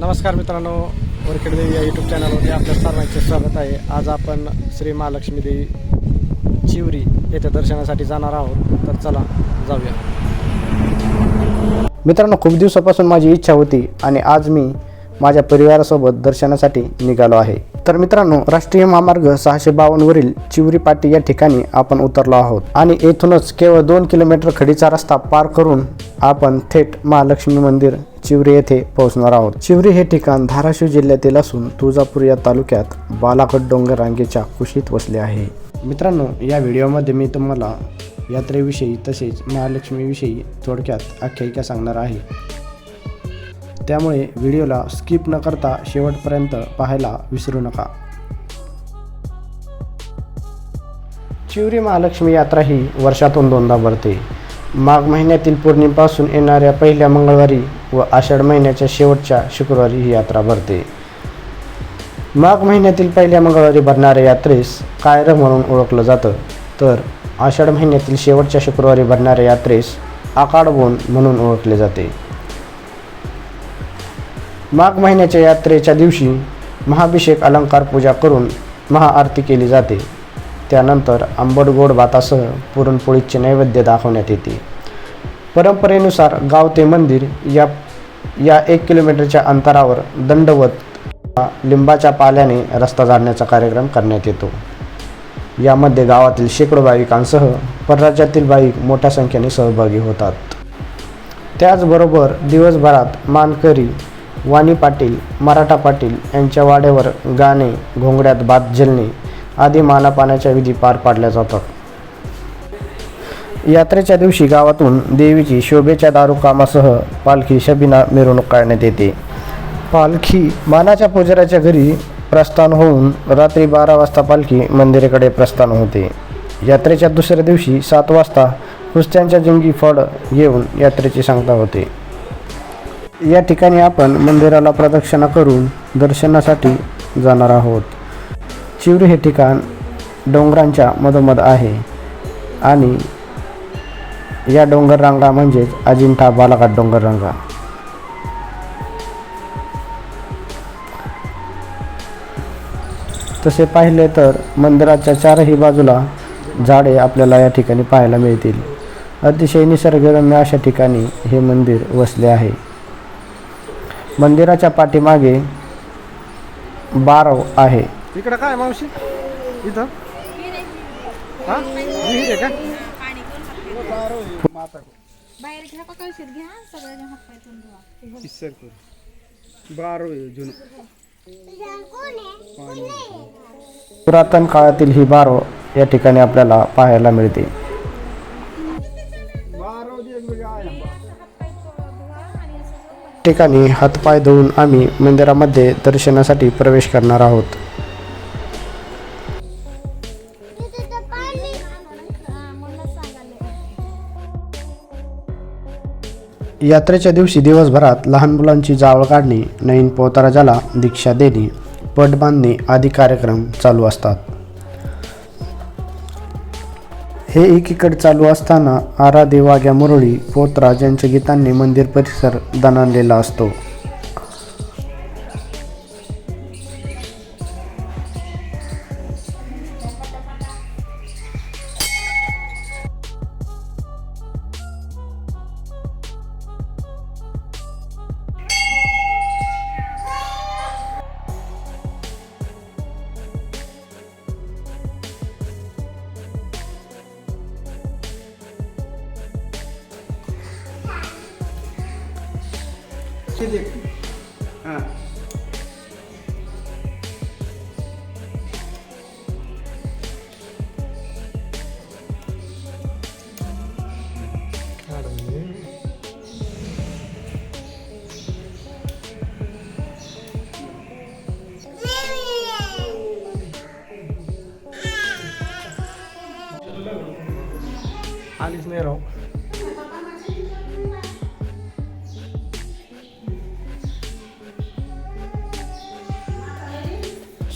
नमस्कार मित्रांनो वरखेड देवी या यूट्यूब चॅनलमध्ये आपल्या सर्वांचे स्वागत आहे. आज आपण श्री महालक्ष्मी देवी चिवरी येथे दर्शनासाठी जाणार आहोत. तर चला जाऊया. मित्रांनो खूप दिवसापासून माझी इच्छा होती आणि आज मी माझ्या परिवारासोबत दर्शनासाठी निघालो आहे. तर मित्रांनो राष्ट्रीय महामार्ग सहाशे बावन्नवरील चिवरी पाटी या ठिकाणी आपण उतरलो आहोत. आणि येथूनच केवळ दोन किलोमीटर खडीचा रस्ता पार करून आपण थेट महालक्ष्मी मंदिर चिवरी येथे पोहोचणार आहोत. चिवरी हे ठिकाण धाराशिव जिल्ह्यातील असून तुळजापूर या तालुक्यात बालाकट डोंगर रांगेच्या कुशीत वसले आहे. मित्रांनो या व्हिडिओमध्ये मी तुम्हाला यात्रेविषयी तसेच महालक्ष्मीविषयी थोडक्यात आख्यायिका सांगणार आहे. त्यामुळे व्हिडिओला स्किप न करता शेवटपर्यंत पाहायला विसरू नका. चिवरी महालक्ष्मी यात्रा ही वर्षातून दोनदा भरते. माघ महिन्यातील पौर्णिमेपासून येणाऱ्या पहिल्या मंगळवारी व आषाढ महिन्याच्या शेवटच्या शुक्रवारी ही यात्रा भरते. माघ महिन्यातील पहिल्या मंगळवारी भरणाऱ्या यात्रेस कायर म्हणून ओळखलं जातं? तर आषाढ महिन्यातील शेवटच्या शुक्रवारी भरणाऱ्या यात्रेस आकाडबोन म्हणून ओळखले जाते. माघ महिन्याच्या यात्रेच्या दिवशी महाभिषेक अलंकार पूजा करून महाआरती केली जाते. त्यानंतर आंबट गोड भातासह पुरणपोळीचे नैवेद्य दाखवण्यात येते. परंपरेनुसार गाव ते मंदिर या या एक किलोमीटरच्या अंतरावर दंडवत लिंबाच्या पाल्याने रस्ता जाडण्याचा कार्यक्रम करण्यात येतो. यामध्ये गावातील शेकडो भाविकांसह परराज्यातील भाविक मोठ्या संख्येने सहभागी होतात. त्याचबरोबर दिवसभरात मानकरी वाणी पाटील मराठा पाटील यांच्या वाड्यावर गाणे घोंगड्यात भात झेलणे आदी मानापाण्याच्या विधी पार पाडल्या जातात. यात्रेच्या दिवशी गावातून देवीची शोभेच्या दारुकामासह पालखी शबिना मिरवणूक काढण्यात येते. पालखी मानाच्या पुजाऱ्याच्या घरी प्रस्थान होऊन रात्री बारा वाजता पालखी मंदिराकडे प्रस्थान होते. यात्रेच्या दुसऱ्या दिवशी सात वाजता कुस्त्यांच्या जिंगी फळ घेऊन यात्रेची सांगता होते. या ठिकाणी आपण मंदिराला प्रदक्षिणा करून दर्शनासाठी जाणार आहोत. चिवरी हे ठिकाण डोंगरांच्या मधोमध आहे आणि या डोंगर रांगा म्हणजेच अजिंठा बालाघाट डोंगर रांगा. तसे पाहिले तर मंदिराच्या चारही बाजूला झाडे आपल्याला या ठिकाणी पाहायला मिळतील. अतिशय निसर्गरम्य अशा ठिकाणी हे मंदिर वसले आहे. मंदिराच्या पाठीमागे बारव आहे. इकडं काय मावशी? इथं? का? बाहेर घ्या का कळशीत? घ्या सगळ्यांनी हात पाय धुवून धुवा इसर बारव जुन. पुरातन काळातील ही बारव या ठिकाणी आपल्याला पाहायला मिळते. ठिकाणी हातपाय धुवून आम्ही मंदिरामध्ये दर्शनासाठी प्रवेश करणार आहोत. यात्रेच्या दिवशी दिवसभरात लहान मुलांची जावळ काढणे नवीन पोतराजाला दीक्षा देणे पट बांधणे आदी कार्यक्रम चालू असतात. हे एकीकडे चालू असताना आरा देवाग्या मुरळी पोतराज यांच्या गीतांनी मंदिर परिसर दणाणलेला असतो. খেয়ে meu হ্যাঁ Alice Neron.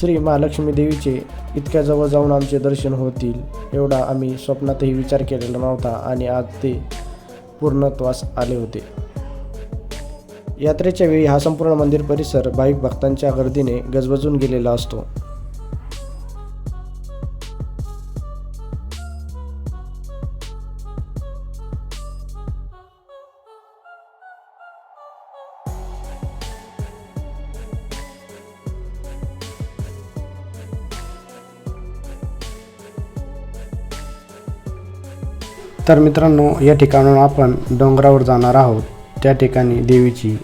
श्री महालक्ष्मी देवीचे इतक्या जवळ जाऊन आमचे दर्शन होतील एवढा आम्ही स्वप्नातही विचार केलेला नव्हता आणि आज ते पूर्णत्वास आले होते. यात्रेच्या वेळी हा संपूर्ण मंदिर परिसर भाविक भक्तांच्या गर्दीने गजबजून गेलेला असतो. तर मित्रांनो या ठिकाणाहून आपण डोंगरावर जाणार आहोत. त्या ठिकाणी देवीची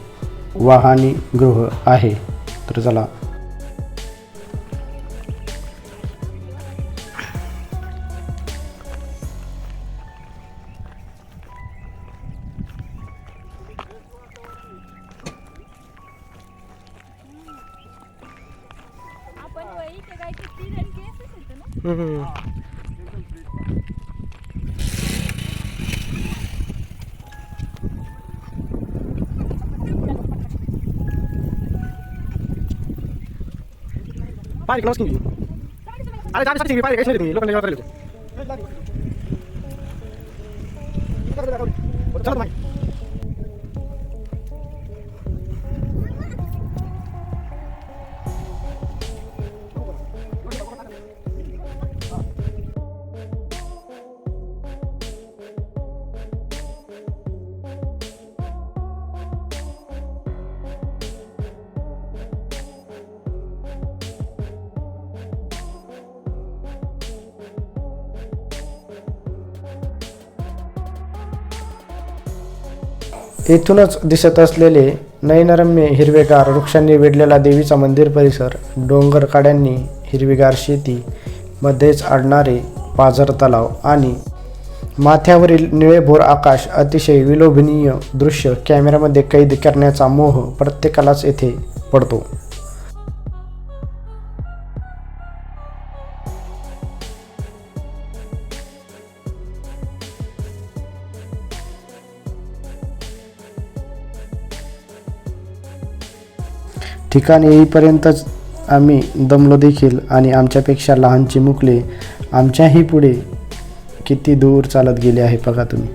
वाहनी गृह आहे. तर चला. आपण वही ते काय किती जण केसच येतं ना येथूनच दिसत असलेले नयनरम्य हिरवेगार वृक्षांनी वेढलेला देवीचा मंदिर परिसर डोंगर काड्यांनी हिरवीगार शेती मध्येच आडणारे पाझर तलाव आणि माथ्यावरील निळेभोर आकाश अतिशय विलोभनीय दृश्य कॅमेऱ्यामध्ये कैद करण्याचा मोह प्रत्येकालाच येथे पडतो. ठिकाण येईपर्यंतच आम्ही दमलो देखील आणि आमच्यापेक्षा लहान चिमुकले आमच्याही पुढे किती दूर चालत गेले आहे बघा तुम्ही.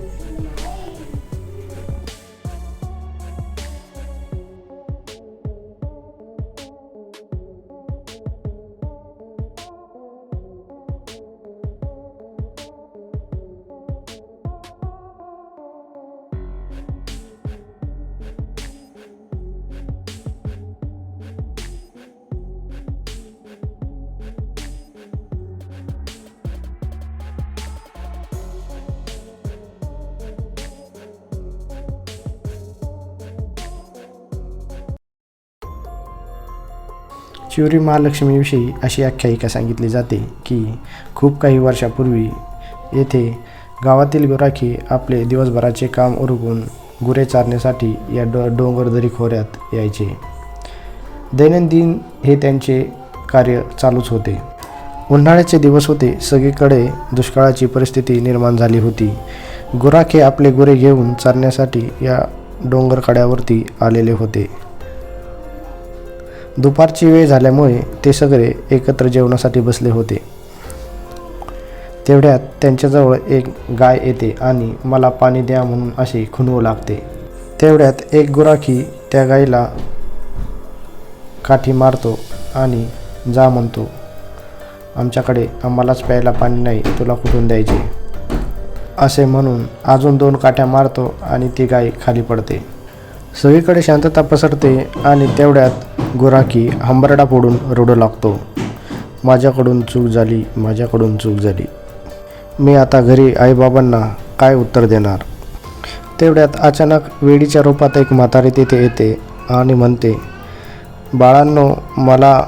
शिवरी महालक्ष्मीविषयी अशी आख्यायिका सांगितली जाते की खूप काही वर्षापूर्वी येथे गावातील गुराखी आपले दिवसभराचे काम उरकून गुरे चारण्यासाठी या डो डोंगरदरी खोऱ्यात यायचे. दैनंदिन हे त्यांचे कार्य चालूच होते. उन्हाळ्याचे दिवस होते सगळीकडे दुष्काळाची परिस्थिती निर्माण झाली होती. गुराखे आपले गुरे घेऊन चारण्यासाठी या डोंगरकड्यावरती आलेले होते. दुपारची वेळ झाल्यामुळे ते सगळे एकत्र जेवणासाठी बसले होते. तेवढ्यात त्यांच्याजवळ एक गाय येते आणि मला पाणी द्या म्हणून अशी खुणवू लागते. तेवढ्यात एक गुराखी त्या गाईला काठी मारतो आणि जा म्हणतो आमच्याकडे आम्हालाच प्यायला पाणी नाही तुला कुठून द्यायचे? असे म्हणून अजून दोन काठ्या मारतो आणि ती गाय खाली पडते. सगळीकडे शांतता पसरते आणि तेवढ्यात गुराखी हंबरडा फोडून रडू लागतो. माझ्याकडून चूक झाली माझ्याकडून चूक झाली. मी आता घरी आईबाबांना काय उत्तर देणार? तेवढ्यात अचानक वेडीच्या रूपात एक म्हातारी तिथे येते आणि म्हणते बाळांनो मला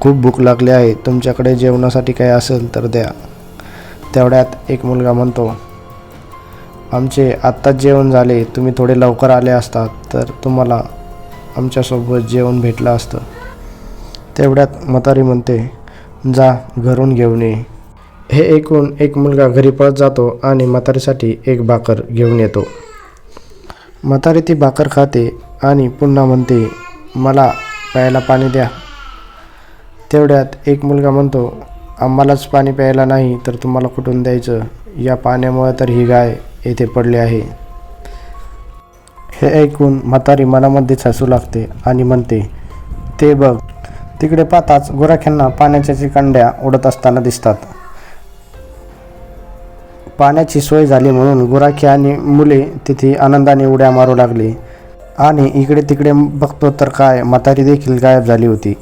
खूप भूक लागली आहे. तुमच्याकडे जेवणासाठी काही असेल तर द्या. तेवढ्यात एक मुलगा म्हणतो आमचे आत्ताच जेवण झाले तुम्ही थोडे लवकर आले असतात तर तुम्हाला आमच्यासोबत जेवण भेटलं असतं. तेवढ्यात म्हातारी म्हणते जा घरून घेऊन ये. हे ऐकून एक मुलगा घरी पळत जातो आणि म्हातारीसाठी एक भाकर घेऊन येतो. म्हातारी ती भाकर खाते आणि पुन्हा म्हणते मला प्यायला पाणी द्या. तेवढ्यात एक मुलगा म्हणतो आम्हालाच पाणी प्यायला नाही तर तुम्हाला कुठून द्यायचं? या पाण्यामुळे तर ही गाय येथे पडले आहे. हे ऐकून म्हातारी मनामध्येच हसू लागते आणि म्हणते ते बघ तिकडे पाहताच गुराख्यांना पाण्याच्या चिकांड्या उडत असताना दिसतात. पाण्याची सोय झाली म्हणून गुराखी आणि मुले तिथे आनंदाने उड्या मारू लागली. आणि इकडे तिकडे बघतो तर काय म्हातारी देखील गायब झाली होती.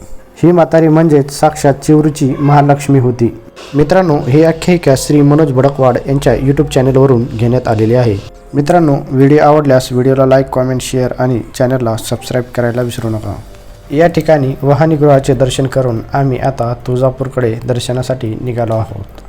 ही म्हातारी म्हणजेच साक्षात चिवरूची महालक्ष्मी होती. मित्रांनो ही आख्यायिका श्री मनोज भडकवाड यांच्या यूट्यूब चॅनेलवरून घेण्यात आलेली आहे. मित्रांनो व्हिडिओ आवडल्यास व्हिडिओला लाईक कॉमेंट शेअर आणि चॅनलला सबस्क्राईब करायला विसरू नका. या ठिकाणी वाहनीगृहाचे दर्शन करून आम्ही आता तुळजापूरकडे दर्शनासाठी निघालो आहोत.